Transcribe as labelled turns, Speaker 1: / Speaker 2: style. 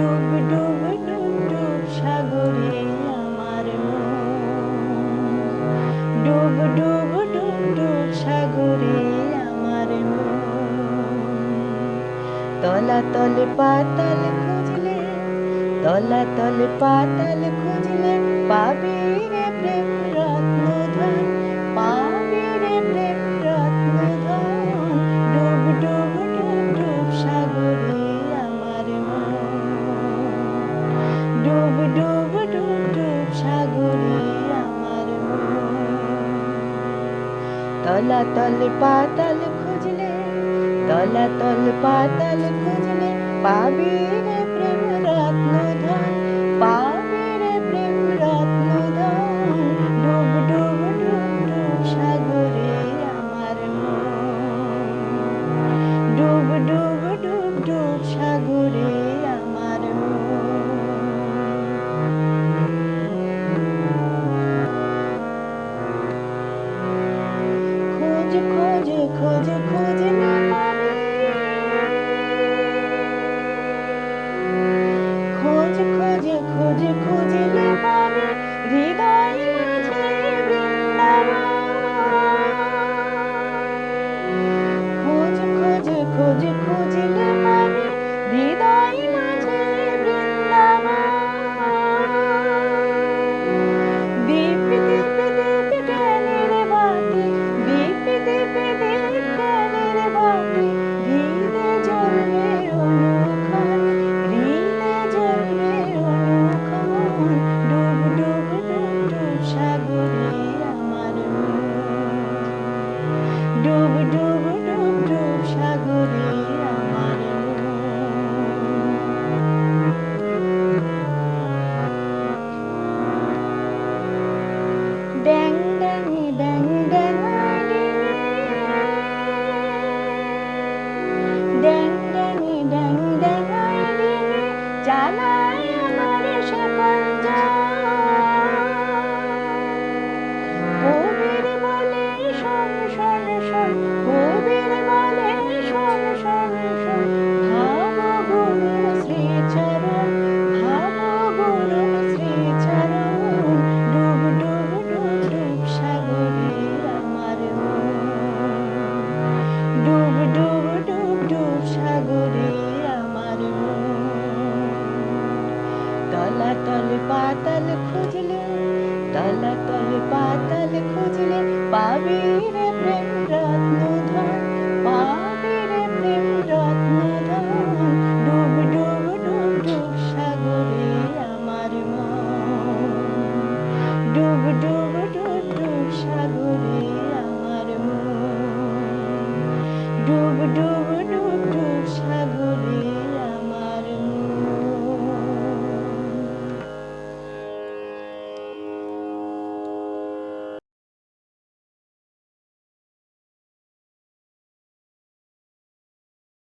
Speaker 1: ডুব ডুব সাগরে আমার ডুব ডুব ডুব ডুব সাগরে আমার তলাতল পাতাল খুঁজলে, তলাতল পাতাল খুঁজলে পাবি রে তলাতল পাতাল খুঁজলে তলাতল পাতাল খুঁজলে পাবি রে প্রেম রত্নধন পাবি রে প্রেম রত্নধন। ডুব ডুব ডুব ডুব সাগরে আমার ডুব ডুব খোঁজ খোঁজে খোঁজে খোঁজ না খোঁজ খোঁজ খোঁজ পাবি হৃদয় ড্যাং ড্যাঙি ড্যাং ড্যাঙাইডি জ্বালায় আমার সকঞ্জ কবির বলে শোন শোন শোন কবির বলে শোন শোন শোন ভাব গুরু শ্রীচরণ ভাব গুরু শ্রীচরণ ডুব ডুব ডুব ডুব সাগরে আমার মন ডুব ডুব তলাতল পাতাল খুঁজলে, তলাতল পাতাল খুঁজলে পাবি রে প্রেম রত্ন ধন পাবি রে প্রেম রত্ন ধন ডুব ডুব ডুব ডুব সাগরে আমার মন, ডুব ডুব ডুব ডুব সাগরে আমার মন, ডুব ডুব